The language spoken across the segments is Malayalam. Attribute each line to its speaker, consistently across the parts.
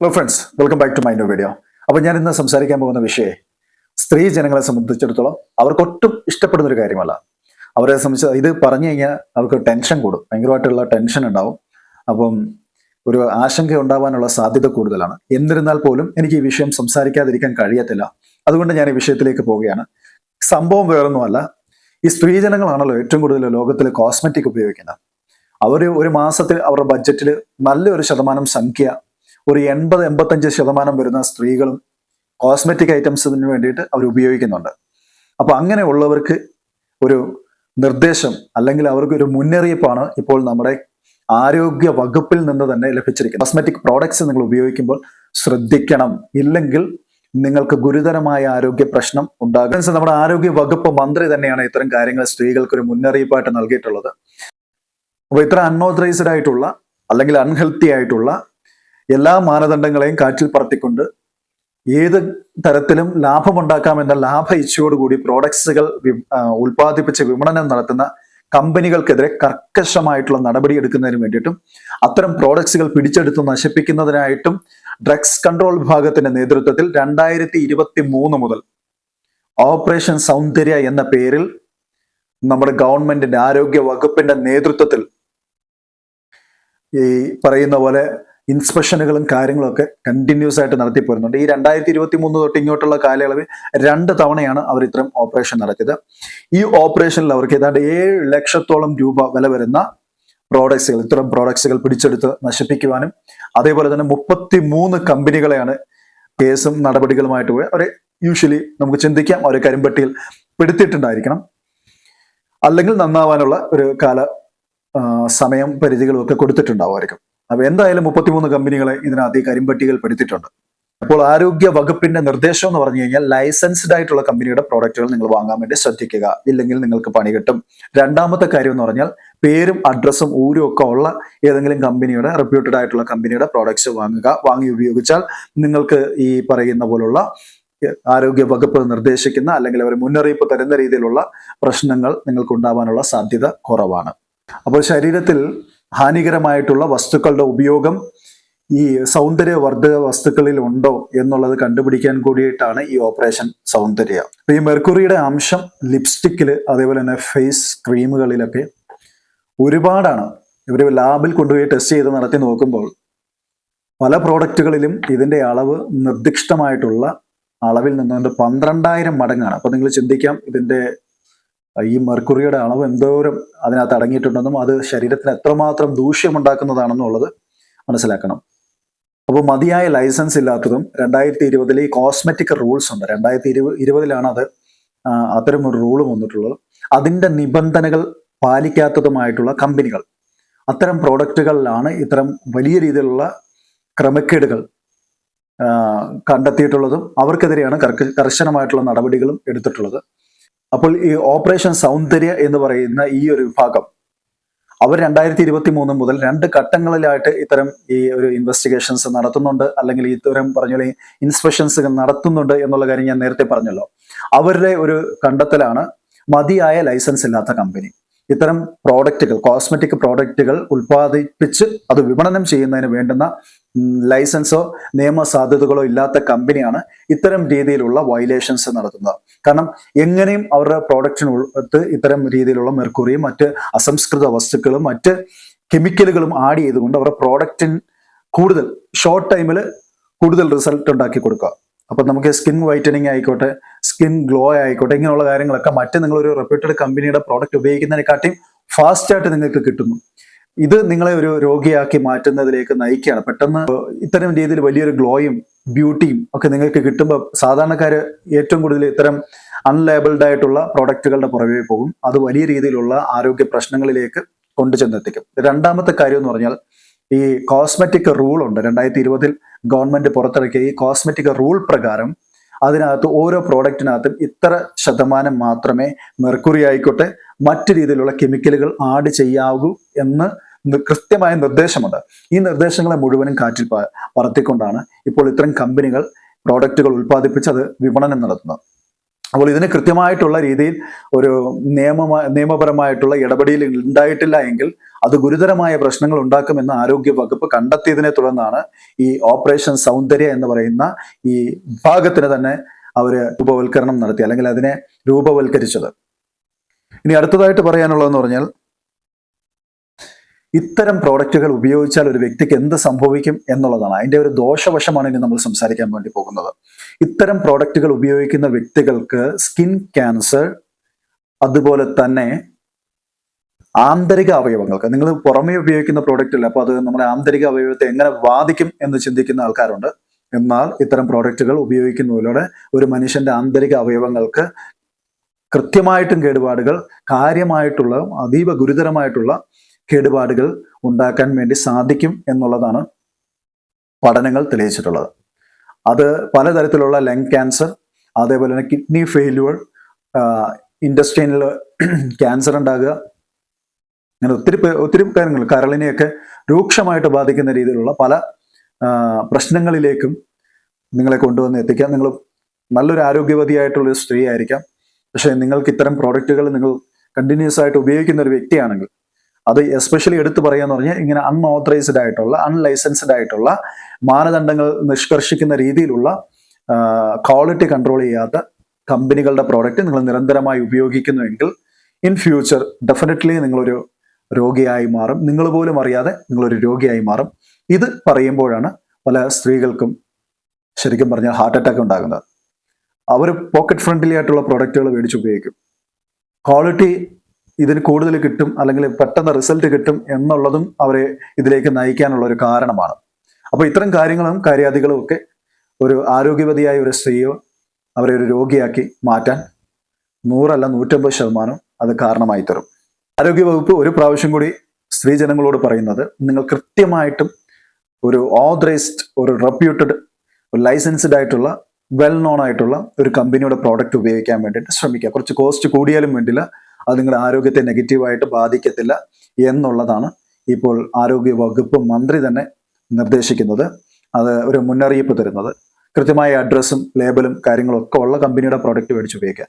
Speaker 1: Hello friends welcome back to mind video അപ്പോൾ ഞാൻ ഇന്ന് സംസാരിക്കാൻ പോകുന്ന വിഷയം സ്ത്രീ ജനങ്ങളെ സംബന്ധിച്ചിടത്തോളം അവർക്ക് ഒട്ടും ഇഷ്ടപ്പെടുന്ന ഒരു കാര്യമല്ല. അവരെ സംബന്ധിച്ച് ഇത് പറഞ്ഞു കഴിഞ്ഞാൽ അവർക്ക് ടെൻഷൻ കൂടും. ഭയങ്കരമായിട്ടുള്ള ടെൻഷൻ ഉണ്ടാവും. അപ്പം ഒരു ആശങ്ക ഉണ്ടാവാനുള്ള സാധ്യത കൂടുതലാണ്. എന്നിരുന്നാൽ പോലും എനിക്ക് ഈ വിഷയം സംസാരിക്കാതിരിക്കാൻ കഴിയത്തില്ല. അതുകൊണ്ട് ഞാൻ ഈ വിഷയത്തിലേക്ക് പോവുകയാണ്. സംഭവം വേറൊന്നുമല്ല. ഈ സ്ത്രീജനങ്ങളാണല്ലോ ഏറ്റവും കൂടുതൽ ലോകത്തിൽ കോസ്മെറ്റിക് ഉപയോഗിക്കുന്നത്. അവർ ഒരു മാസത്തിൽ അവരുടെ ബഡ്ജറ്റിൽ നല്ലൊരു ശതമാനം സംഖ്യ ഒരു എൺപത് എൺപത്തഞ്ച് ശതമാനം വരുന്ന സ്ത്രീകളും കോസ്മെറ്റിക് ഐറ്റംസിന് വേണ്ടിയിട്ട് അവർ ഉപയോഗിക്കുന്നുണ്ട്. അപ്പൊ അങ്ങനെയുള്ളവർക്ക് ഒരു നിർദ്ദേശം അല്ലെങ്കിൽ അവർക്ക് ഒരു മുന്നറിയിപ്പാണ് ഇപ്പോൾ നമ്മുടെ ആരോഗ്യ വകുപ്പിൽ നിന്ന് തന്നെ ലഭിച്ചിരിക്കുന്നത്. കോസ്മെറ്റിക് പ്രോഡക്ട്സ് നിങ്ങൾ ഉപയോഗിക്കുമ്പോൾ ശ്രദ്ധിക്കണം. ഇല്ലെങ്കിൽ നിങ്ങൾക്ക് ഗുരുതരമായ ആരോഗ്യ പ്രശ്നം ഉണ്ടാകും. നമ്മുടെ ആരോഗ്യ വകുപ്പ് മന്ത്രി തന്നെയാണ് ഇത്തരം കാര്യങ്ങൾ സ്ത്രീകൾക്ക് ഒരു മുന്നറിയിപ്പായിട്ട് നൽകിയിട്ടുള്ളത്. അപ്പോൾ ഇത്ര അൺഓതറൈസ്ഡ് ആയിട്ടുള്ള അല്ലെങ്കിൽ അൺഹെൽത്തി ആയിട്ടുള്ള എല്ലാ മാനദണ്ഡങ്ങളെയും കാറ്റിൽ പറത്തിക്കൊണ്ട് ഏത് തരത്തിലും ലാഭമുണ്ടാക്കാമെന്ന ലാഭ ഇച്ഛയോടുകൂടി പ്രോഡക്ട്സുകൾ ഉൽപ്പാദിപ്പിച്ച് വിപണനം നടത്തുന്ന കമ്പനികൾക്കെതിരെ കർക്കശമായിട്ടുള്ള നടപടി എടുക്കുന്നതിന് വേണ്ടിയിട്ടും അത്തരം പ്രോഡക്ട്സുകൾ പിടിച്ചെടുത്ത് നശിപ്പിക്കുന്നതിനായിട്ടും ഡ്രഗ്സ് കൺട്രോൾ വിഭാഗത്തിന്റെ നേതൃത്വത്തിൽ രണ്ടായിരത്തി ഇരുപത്തി മൂന്ന് മുതൽ ഓപ്പറേഷൻ സൗന്ദര്യ എന്ന പേരിൽ നമ്മുടെ ഗവൺമെന്റിന്റെ ആരോഗ്യ വകുപ്പിന്റെ നേതൃത്വത്തിൽ ഈ പറയുന്ന പോലെ ഇൻസ്പെക്ഷനുകളും കാര്യങ്ങളൊക്കെ കണ്ടിന്യൂസ് ആയിട്ട് നടത്തി പോരുന്നുണ്ട്. ഈ രണ്ടായിരത്തി ഇരുപത്തി മൂന്ന് തൊട്ട് ഇങ്ങോട്ടുള്ള കാലയളവിൽ രണ്ട് തവണയാണ് അവർ ഇത്തരം ഓപ്പറേഷൻ നടത്തിയത്. ഈ ഓപ്പറേഷനിൽ അവർക്ക് ഏതാണ്ട് ഏഴ് ലക്ഷത്തോളം രൂപ വില വരുന്ന പ്രോഡക്ട്സുകൾ ഇത്തരം പ്രോഡക്ട്സുകൾ പിടിച്ചെടുത്ത് നശിപ്പിക്കുവാനും അതേപോലെ തന്നെ മുപ്പത്തി മൂന്ന് കമ്പനികളെയാണ് കേസും നടപടികളുമായിട്ട് പോയി അവരെ യൂഷ്വലി നമുക്ക് ചിന്തിക്കാം അവരെ കരിമ്പട്ടിയിൽ പെടുത്തിയിട്ടുണ്ടായിരിക്കണം അല്ലെങ്കിൽ നന്നാവാനുള്ള ഒരു കാല സമയം പരിധികളും ഒക്കെ കൊടുത്തിട്ടുണ്ടാവുമായിരിക്കും. അപ്പൊ എന്തായാലും മുപ്പത്തിമൂന്ന് കമ്പനികളെ ഇതിനകത്ത് ഈ കരിമ്പട്ടികൾ പെടുത്തിയിട്ടുണ്ട്. അപ്പോൾ ആരോഗ്യ വകുപ്പിന്റെ നിർദ്ദേശം എന്ന് പറഞ്ഞു കഴിഞ്ഞാൽ ലൈസൻസ്ഡ് ആയിട്ടുള്ള കമ്പനിയുടെ പ്രോഡക്റ്റുകൾ നിങ്ങൾ വാങ്ങാൻ വേണ്ടി ശ്രദ്ധിക്കുക. ഇല്ലെങ്കിൽ നിങ്ങൾക്ക് പണി കിട്ടും. രണ്ടാമത്തെ കാര്യം എന്ന് പറഞ്ഞാൽ പേരും അഡ്രസ്സും ഊരും ഒക്കെ ഉള്ള ഏതെങ്കിലും കമ്പനിയുടെ റെപ്യൂട്ടഡ് ആയിട്ടുള്ള കമ്പനിയുടെ പ്രോഡക്റ്റ്സ് വാങ്ങുക. വാങ്ങി ഉപയോഗിച്ചാൽ നിങ്ങൾക്ക് ഈ പറയുന്ന പോലുള്ള ആരോഗ്യ വകുപ്പ് നിർദ്ദേശിക്കുന്ന അല്ലെങ്കിൽ അവർ മുന്നറിയിപ്പ് തരുന്ന രീതിയിലുള്ള പ്രശ്നങ്ങൾ നിങ്ങൾക്ക് ഉണ്ടാവാനുള്ള സാധ്യത കുറവാണ്. അപ്പോൾ ശരീരത്തിൽ ഹാനികരമായിട്ടുള്ള വസ്തുക്കളുടെ ഉപയോഗം ഈ സൗന്ദര്യവർദ്ധക വസ്തുക്കളിൽ ഉണ്ടോ എന്നുള്ളത് കണ്ടുപിടിക്കാൻ കൂടിയിട്ടാണ് ഈ ഓപ്പറേഷൻ സൗന്ദര്യ. ഈ മെർക്കുറിയുടെ അംശം ലിപ്സ്റ്റിക്കിൽ അതേപോലെ തന്നെ ഫേസ് ക്രീമുകളിലൊക്കെ ഒരുപാടാണ്. ഇവർ ലാബിൽ കൊണ്ടുപോയി ടെസ്റ്റ് ചെയ്ത് നടത്തി നോക്കുമ്പോൾ പല പ്രോഡക്റ്റുകളിലും ഇതിന്റെ അളവ് നിർദ്ദിഷ്ടമായിട്ടുള്ള അളവിൽ നിന്നുകൊണ്ട് പന്ത്രണ്ടായിരം മടങ്ങാണ്. അപ്പൊ നിങ്ങൾ ചിന്തിക്കാം ഇതിന്റെ ഈ മെർക്കുറിയുടെ അളവ് എന്തോരം അതിനകത്ത് അടങ്ങിയിട്ടുണ്ടെന്നും അത് ശരീരത്തിന് എത്രമാത്രം ദൂഷ്യമുണ്ടാക്കുന്നതാണെന്നുള്ളത് മനസ്സിലാക്കണം. അപ്പോൾ മതിയായ ലൈസൻസ് ഇല്ലാത്തതും രണ്ടായിരത്തി ഇരുപതിൽ ഈ കോസ്മെറ്റിക് റൂൾസ് ഉണ്ട്. രണ്ടായിരത്തി ഇരുപത് ഇരുപതിലാണ് അത് അത്തരം ഒരു റൂൾ വന്നിട്ടുള്ളത്. അതിന്റെ നിബന്ധനകൾ പാലിക്കാത്തതുമായിട്ടുള്ള കമ്പനികൾ. അത്തരം പ്രോഡക്റ്റുകളിലാണ് ഇത്തരം വലിയ രീതിയിലുള്ള ക്രമക്കേടുകൾ കണ്ടെത്തിയിട്ടുള്ളതും അവർക്കെതിരെയാണ് കർശനമായിട്ടുള്ള നടപടികളും എടുത്തിട്ടുള്ളത്. അപ്പോൾ ഈ ഓപ്പറേഷൻ സൗന്ദര്യ എന്ന് പറയുന്ന ഈ ഒരു വിഭാഗം അവർ രണ്ടായിരത്തി ഇരുപത്തി മൂന്ന് മുതൽ രണ്ട് ഘട്ടങ്ങളിലായിട്ട് ഇത്തരം ഈ ഒരു ഇൻവെസ്റ്റിഗേഷൻസ് നടത്തുന്നുണ്ട് അല്ലെങ്കിൽ ഇത്തരം പറഞ്ഞ ഇൻസ്പെക്ഷൻസ് നടത്തുന്നുണ്ട് എന്നുള്ള കാര്യം ഞാൻ നേരത്തെ പറഞ്ഞല്ലോ. അവരുടെ ഒരു കണ്ടെത്തലാണ് മതിയായ ലൈസൻസ് ഇല്ലാത്ത കമ്പനി ഇത്തരം പ്രോഡക്റ്റുകൾ കോസ്മെറ്റിക് പ്രോഡക്റ്റുകൾ ഉൽപ്പാദിപ്പിച്ച് അത് വിപണനം ചെയ്യുന്നതിന് വേണ്ടുന്ന ലൈസൻസോ നിയമ സാധ്യതകളോ ഇല്ലാത്ത കമ്പനിയാണ് ഇത്തരം രീതിയിലുള്ള വയലേഷൻസ് നടത്തുന്നത്. കാരണം എങ്ങനെയും അവരുടെ പ്രോഡക്റ്റിനകത്ത് ഇത്തരം രീതിയിലുള്ള മെർക്കുറിയും മറ്റ് അസംസ്കൃത വസ്തുക്കളും മറ്റ് കെമിക്കലുകളും ആഡ് ചെയ്തുകൊണ്ട് അവരുടെ പ്രോഡക്റ്റിൻ കൂടുതൽ ഷോർട്ട് ടൈമിൽ കൂടുതൽ റിസൾട്ട് ഉണ്ടാക്കി കൊടുക്കുക. അപ്പൊ നമുക്ക് സ്കിൻ വൈറ്റനിങ് ആയിക്കോട്ടെ സ്കിൻ ഗ്ലോ ആയിക്കോട്ടെ ഇങ്ങനെയുള്ള കാര്യങ്ങളൊക്കെ മറ്റ് ഒരു റെപ്യൂട്ടഡ് കമ്പനിയുടെ പ്രോഡക്റ്റ് ഉപയോഗിക്കുന്നതിനെക്കാട്ടിയും ഫാസ്റ്റായിട്ട് നിങ്ങൾക്ക് കിട്ടുന്നു. ഇത് നിങ്ങളെ ഒരു രോഗിയാക്കി മാറ്റുന്നതിലേക്ക് നയിക്കുകയാണ്. പെട്ടെന്ന് ഇത്തരം രീതിയിൽ വലിയൊരു ഗ്ലോയും ബ്യൂട്ടിയും ഒക്കെ നിങ്ങൾക്ക് കിട്ടുമ്പോൾ സാധാരണക്കാർ ഏറ്റവും കൂടുതൽ ഇത്തരം അൺലേബിൾഡ് ആയിട്ടുള്ള പ്രോഡക്റ്റുകളുടെ പുറകെ പോകും. അത് വലിയ രീതിയിലുള്ള ആരോഗ്യ പ്രശ്നങ്ങളിലേക്ക് കൊണ്ടുചെന്നെത്തിക്കും. രണ്ടാമത്തെ കാര്യം എന്ന് പറഞ്ഞാൽ ഈ കോസ്മെറ്റിക് റൂൾ ഉണ്ട്. രണ്ടായിരത്തി ഇരുപതിൽ ഗവൺമെന്റ് പുറത്തിറക്കിയ ഈ കോസ്മെറ്റിക് റൂൾ പ്രകാരം അതിനകത്ത് ഓരോ പ്രോഡക്റ്റിനകത്തും ഇത്ര ശതമാനം മാത്രമേ മെർക്കുറി ആയിക്കോട്ടെ മറ്റു രീതിയിലുള്ള കെമിക്കലുകൾ ആഡ് ചെയ്യാവൂ എന്ന് കൃത്യമായ നിർദ്ദേശമുണ്ട്. ഈ നിർദ്ദേശങ്ങളെ മുഴുവനും കാറ്റിൽ പറത്തിക്കൊണ്ടാണ് ഇപ്പോൾ ഇത്തരം കമ്പനികൾ പ്രോഡക്റ്റുകൾ ഉൽപ്പാദിപ്പിച്ച് അത് വിപണനം നടത്തുന്നത്. അപ്പോൾ ഇതിന് കൃത്യമായിട്ടുള്ള രീതിയിൽ ഒരു നിയമ നിയമപരമായിട്ടുള്ള ഇടപെടൽ ഉണ്ടായിട്ടില്ല എങ്കിൽ അത് ഗുരുതരമായ പ്രശ്നങ്ങൾ ഉണ്ടാക്കുമെന്ന് ആരോഗ്യ വകുപ്പ് കണ്ടെത്തിയതിനെ തുടർന്നാണ് ഈ ഓപ്പറേഷൻ സൗന്ദര്യ എന്ന് പറയുന്ന ഈ വിഭാഗത്തിന് തന്നെ അവർ രൂപവൽക്കരണം നടത്തി അല്ലെങ്കിൽ അതിനെ രൂപവൽക്കരിച്ചത്. ഇനി അടുത്തതായിട്ട് പറയാനുള്ളതെന്ന് പറഞ്ഞാൽ ഇത്തരം പ്രോഡക്റ്റുകൾ ഉപയോഗിച്ചാൽ ഒരു വ്യക്തിക്ക് എന്ത് സംഭവിക്കും എന്നുള്ളതാണ്. അതിന്റെ ഒരു ദോഷവശമാണ് ഇനി നമ്മൾ സംസാരിക്കാൻ വേണ്ടി പോകുന്നത്. ഇത്തരം പ്രോഡക്റ്റുകൾ ഉപയോഗിക്കുന്ന വ്യക്തികൾക്ക് സ്കിൻ ക്യാൻസർ അതുപോലെ തന്നെ ആന്തരിക അവയവങ്ങൾക്ക്. നിങ്ങൾ പുറമേ ഉപയോഗിക്കുന്ന പ്രോഡക്റ്റ് അല്ല അപ്പോൾ അത് നമ്മുടെ ആന്തരിക അവയവത്തെ എങ്ങനെ ബാധിക്കും എന്ന് ചിന്തിക്കുന്ന ആൾക്കാരുണ്ട്. എന്നാൽ ഇത്തരം പ്രോഡക്റ്റുകൾ ഉപയോഗിക്കുന്നതിലൂടെ ഒരു മനുഷ്യന്റെ ആന്തരിക അവയവങ്ങൾക്ക് കൃത്യമായിട്ടും കേടുപാടുകൾ കാര്യമായിട്ടുള്ള അതീവ ഗുരുതരമായിട്ടുള്ള കേടുപാടുകൾ ഉണ്ടാക്കാൻ വേണ്ടി സാധിക്കും എന്നുള്ളതാണ് പഠനങ്ങൾ തെളിയിച്ചിട്ടുള്ളത്. അത് പലതരത്തിലുള്ള ലങ് ക്യാൻസർ അതേപോലെ തന്നെ കിഡ്നി ഫെയിലുവർ ഇൻഡസ്ട്രീനിൽ ക്യാൻസർ ഉണ്ടാകുക അങ്ങനെ ഒത്തിരി ഒത്തിരി കാര്യങ്ങൾ കരളിനെയൊക്കെ രൂക്ഷമായിട്ട് ബാധിക്കുന്ന രീതിയിലുള്ള പല പ്രശ്നങ്ങളിലേക്കും നിങ്ങളെ കൊണ്ടുവന്ന് എത്തിക്കാം. നിങ്ങൾ നല്ലൊരു ആരോഗ്യവതിയായിട്ടുള്ളൊരു സ്ത്രീ ആയിരിക്കാം. പക്ഷേ നിങ്ങൾക്ക് ഇത്തരം പ്രോഡക്റ്റുകൾ നിങ്ങൾ കണ്ടിന്യൂസ് ആയിട്ട് ഉപയോഗിക്കുന്ന ഒരു വ്യക്തിയാണെങ്കിൽ അത് എസ്പെഷ്യലി എടുത്തു പറയാന്ന് പറഞ്ഞാൽ ഇങ്ങനെ അൺഓത്തറൈസ്ഡ് ആയിട്ടുള്ള അൺലൈസൻസ്ഡ് ആയിട്ടുള്ള മാനദണ്ഡങ്ങൾ നിഷ്കർഷിക്കുന്ന രീതിയിലുള്ള ക്വാളിറ്റി കൺട്രോൾ ചെയ്യാത്ത കമ്പനികളുടെ പ്രോഡക്റ്റ് നിങ്ങൾ നിരന്തരമായി ഉപയോഗിക്കുന്നുവെങ്കിൽ ഇൻ ഫ്യൂച്ചർ ഡെഫിനറ്റ്ലി നിങ്ങളൊരു രോഗിയായി മാറും. നിങ്ങൾ പോലും അറിയാതെ നിങ്ങളൊരു രോഗിയായി മാറും. ഇത് പറയുമ്പോഴാണ് പല സ്ത്രീകൾക്കും ശരിക്കും പറഞ്ഞാൽ ഹാർട്ട് അറ്റാക്ക് ഉണ്ടാകുന്നത്. അവർ പോക്കറ്റ് ഫ്രണ്ട്ലി ആയിട്ടുള്ള പ്രോഡക്റ്റുകൾ മേടിച്ച് ഉപയോഗിക്കും. ക്വാളിറ്റി ഇതിന് കൂടുതൽ കിട്ടും അല്ലെങ്കിൽ പെട്ടെന്ന് റിസൾട്ട് കിട്ടും എന്നുള്ളതും അവരെ ഇതിലേക്ക് നയിക്കാനുള്ള ഒരു കാരണമാണ്. അപ്പോൾ ഇത്തരം കാര്യങ്ങളും കാര്യാദികളും ഒക്കെ ഒരു ആരോഗ്യവതിയായ ഒരു സ്ത്രീയോ അവരെ ഒരു രോഗിയാക്കി മാറ്റാൻ നൂറല്ല നൂറ്റമ്പത് ശതമാനം അത് കാരണമായി തരും. ആരോഗ്യവകുപ്പ് ഒരു പ്രാവശ്യം കൂടി സ്ത്രീജനങ്ങളോട് പറയുന്നത് നിങ്ങൾ കൃത്യമായിട്ടും ഒരു ഓതറൈസ്ഡ് ഒരു റെപ്യൂട്ടഡ് ലൈസൻസ്ഡ് ആയിട്ടുള്ള വെൽ നോൺ ആയിട്ടുള്ള ഒരു കമ്പനിയുടെ പ്രോഡക്റ്റ് ഉപയോഗിക്കാൻ വേണ്ടിയിട്ട് ശ്രമിക്കുക. കുറച്ച് കോസ്റ്റ് കൂടിയാലും വേണ്ടില്ല. അത് നിങ്ങളുടെ ആരോഗ്യത്തെ നെഗറ്റീവായിട്ട് ബാധിക്കത്തില്ല എന്നുള്ളതാണ് ഇപ്പോൾ ആരോഗ്യ വകുപ്പ് മന്ത്രി തന്നെ നിർദ്ദേശിക്കുന്നത്. അത് ഒരു മുന്നറിയിപ്പ് തരുന്നത്. കൃത്യമായ അഡ്രസ്സും ലേബലും കാര്യങ്ങളും ഒക്കെ ഉള്ള കമ്പനിയുടെ പ്രോഡക്റ്റ് മേടിച്ച് ഉപയോഗിക്കുക.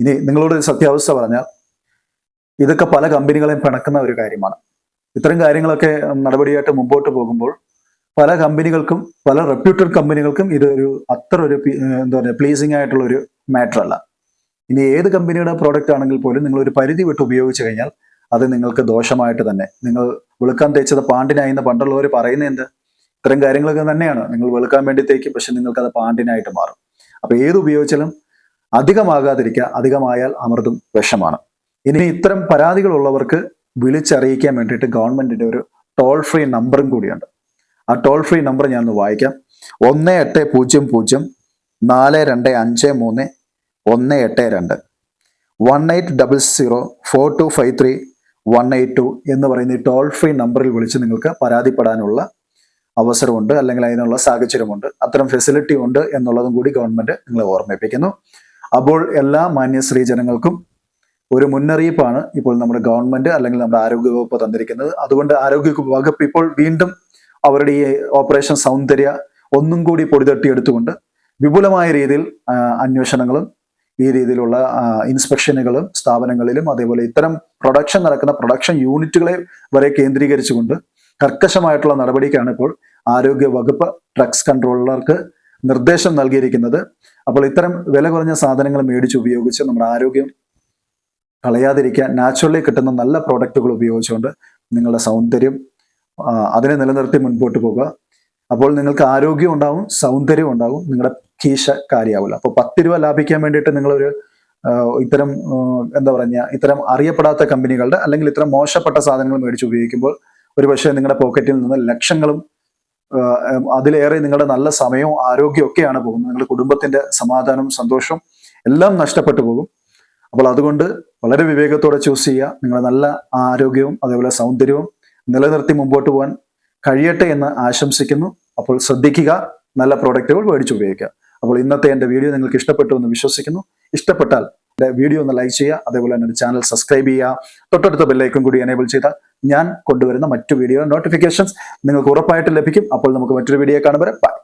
Speaker 1: ഇനി നിങ്ങളോട് സത്യാവസ്ഥ പറഞ്ഞാൽ ഇതൊക്കെ പല കമ്പനികളെയും പിണക്കുന്ന ഒരു കാര്യമാണ്. ഇത്തരം കാര്യങ്ങളൊക്കെ നടപടിയായിട്ട് മുമ്പോട്ട് പോകുമ്പോൾ പല കമ്പനികൾക്കും പല റെപ്യൂട്ടഡ് കമ്പനികൾക്കും ഇതൊരു അത്ര ഒരു എന്താ പറയുക പ്ലീസിംഗ് ആയിട്ടുള്ള ഒരു മാറ്റർ അല്ല. ഇനി ഏത് കമ്പനിയുടെ പ്രോഡക്റ്റ് ആണെങ്കിൽ പോലും നിങ്ങൾ ഒരു പരിധി വിട്ട് ഉപയോഗിച്ച് കഴിഞ്ഞാൽ അത് നിങ്ങൾക്ക് ദോഷമായിട്ട് തന്നെ. നിങ്ങൾ വെളുക്കാൻ തേച്ചത് പാണ്ടിനായി എന്ന് പണ്ടുള്ളവർ പറയുന്നത് എന്ത്? ഇത്തരം കാര്യങ്ങളൊക്കെ തന്നെയാണ്. നിങ്ങൾ വെളുക്കാൻ വേണ്ടി തേക്കും പക്ഷെ നിങ്ങൾക്ക് അത് പാണ്ടിനായിട്ട് മാറും. അപ്പൊ ഏത് ഉപയോഗിച്ചാലും അധികമാകാതിരിക്കുക അധികമായാൽ അമൃതും വിഷമാണ്. ഇനി ഇത്തരം പരാതികളുള്ളവർക്ക് വിളിച്ചറിയിക്കാൻ വേണ്ടിയിട്ട് ഗവൺമെന്റിന്റെ ഒരു ടോൾ ഫ്രീ നമ്പറും കൂടിയുണ്ട്. ആ ടോൾ ഫ്രീ നമ്പർ ഞാൻ ഒന്ന് വായിക്കാം. ഒന്ന് എട്ട് പൂജ്യം പൂജ്യം നാല് രണ്ട് അഞ്ച് മൂന്ന് ഒന്ന് എട്ട് രണ്ട്. One eight double zero four two five three one eight two എന്ന് പറയുന്ന ഈ ടോൾ ഫ്രീ നമ്പറിൽ വിളിച്ച് നിങ്ങൾക്ക് പരാതിപ്പെടാനുള്ള അവസരമുണ്ട് അല്ലെങ്കിൽ അതിനുള്ള സാഹചര്യമുണ്ട്. അത്തരം ഫെസിലിറ്റി ഉണ്ട് എന്നുള്ളതും കൂടി ഗവൺമെന്റ് നിങ്ങളെ ഓർമ്മിപ്പിക്കുന്നു. അപ്പോൾ എല്ലാ മാന്യ സ്ത്രീ ജനങ്ങൾക്കും ഒരു മുന്നറിയിപ്പാണ് ഇപ്പോൾ നമ്മുടെ ഗവൺമെന്റ് അല്ലെങ്കിൽ നമ്മുടെ ആരോഗ്യ വകുപ്പ് തന്നിരിക്കുന്നത്. അതുകൊണ്ട് ആരോഗ്യ വകുപ്പ് ഇപ്പോൾ വീണ്ടും അവരുടെ ഈ ഓപ്പറേഷൻ സൗന്ദര്യ ഒന്നും കൂടി പൊടിതട്ടിയെടുത്തുകൊണ്ട് വിപുലമായ രീതിയിൽ അന്വേഷണങ്ങളും ഈ രീതിയിലുള്ള ഇൻസ്പെക്ഷനുകളും സ്ഥാപനങ്ങളിലും അതേപോലെ ഇത്തരം പ്രൊഡക്ഷൻ നടക്കുന്ന പ്രൊഡക്ഷൻ യൂണിറ്റുകളെ വരെ കേന്ദ്രീകരിച്ചുകൊണ്ട് കർക്കശമായിട്ടുള്ള നടപടിക്കാണ് ഇപ്പോൾ ആരോഗ്യ വകുപ്പ് ഡ്രഗ്സ് കൺട്രോളർക്ക് നിർദ്ദേശം നൽകിയിരിക്കുന്നത്. അപ്പോൾ ഇത്തരം വില കുറഞ്ഞ സാധനങ്ങൾ മേടിച്ച് ഉപയോഗിച്ച് നമ്മുടെ ആരോഗ്യം കളയാതിരിക്കാൻ നാച്ചുറലി കിട്ടുന്ന നല്ല പ്രോഡക്റ്റുകൾ ഉപയോഗിച്ചുകൊണ്ട് നിങ്ങളുടെ സൗന്ദര്യം അതിനെ നിലനിർത്തി മുൻപോട്ട് പോകുക. അപ്പോൾ നിങ്ങൾക്ക് ആരോഗ്യം ഉണ്ടാവും സൗന്ദര്യം ഉണ്ടാവും നിങ്ങളുടെ കീശ കാര്യമാവില്ല അപ്പോൾ പത്ത് രൂപ ലാഭിക്കാൻ വേണ്ടിയിട്ട് നിങ്ങളൊരു ഇത്തരം എന്താ പറഞ്ഞ ഇത്തരം അറിയപ്പെടാത്ത കമ്പനികളുടെ അല്ലെങ്കിൽ ഇത്തരം മോശപ്പെട്ട സാധനങ്ങൾ മേടിച്ച് ഉപയോഗിക്കുമ്പോൾ ഒരുപക്ഷെ നിങ്ങളുടെ പോക്കറ്റിൽ നിന്ന് ലക്ഷങ്ങളും അതിലേറെ നിങ്ങളുടെ നല്ല സമയവും ആരോഗ്യവും ഒക്കെയാണ് പോകുന്നത്. നിങ്ങളുടെ കുടുംബത്തിന്റെ സമാധാനവും സന്തോഷവും എല്ലാം നഷ്ടപ്പെട്ടു പോകും. അപ്പോൾ അതുകൊണ്ട് വളരെ വിവേകത്തോടെ ചൂസ് ചെയ്യുക. നിങ്ങളുടെ നല്ല ആരോഗ്യവും അതേപോലെ സൗന്ദര്യവും നിലനിർത്തി മുമ്പോട്ട് പോകാൻ കഴിയട്ടെ എന്ന് ആശംസിക്കുന്നു. അപ്പോൾ ശ്രദ്ധിക്കുക. നല്ല പ്രോഡക്റ്റുകൾ മേടിച്ച് ഉപയോഗിക്കുക. അപ്പോൾ ഇന്നത്തെ എന്റെ വീഡിയോ നിങ്ങൾക്ക് ഇഷ്ടപ്പെട്ടു എന്ന് വിശ്വസിക്കുന്നു. ഇഷ്ടപ്പെട്ടാൽ എന്റെ വീഡിയോ ഒന്ന് ലൈക്ക് ചെയ്യുക അതേപോലെ തന്നെ ചാനൽ സബ്സ്ക്രൈബ് ചെയ്യുക. തൊട്ടടുത്ത ബെല്ലൈക്കും കൂടി എനേബിൾ ചെയ്താൽ ഞാൻ കൊണ്ടുവരുന്ന മറ്റു വീഡിയോ നോട്ടിഫിക്കേഷൻസ് നിങ്ങൾക്ക് ഉറപ്പായിട്ട് ലഭിക്കും. അപ്പോൾ നമുക്ക് മറ്റൊരു വീഡിയോ കാണുമ്പോൾ ബൈ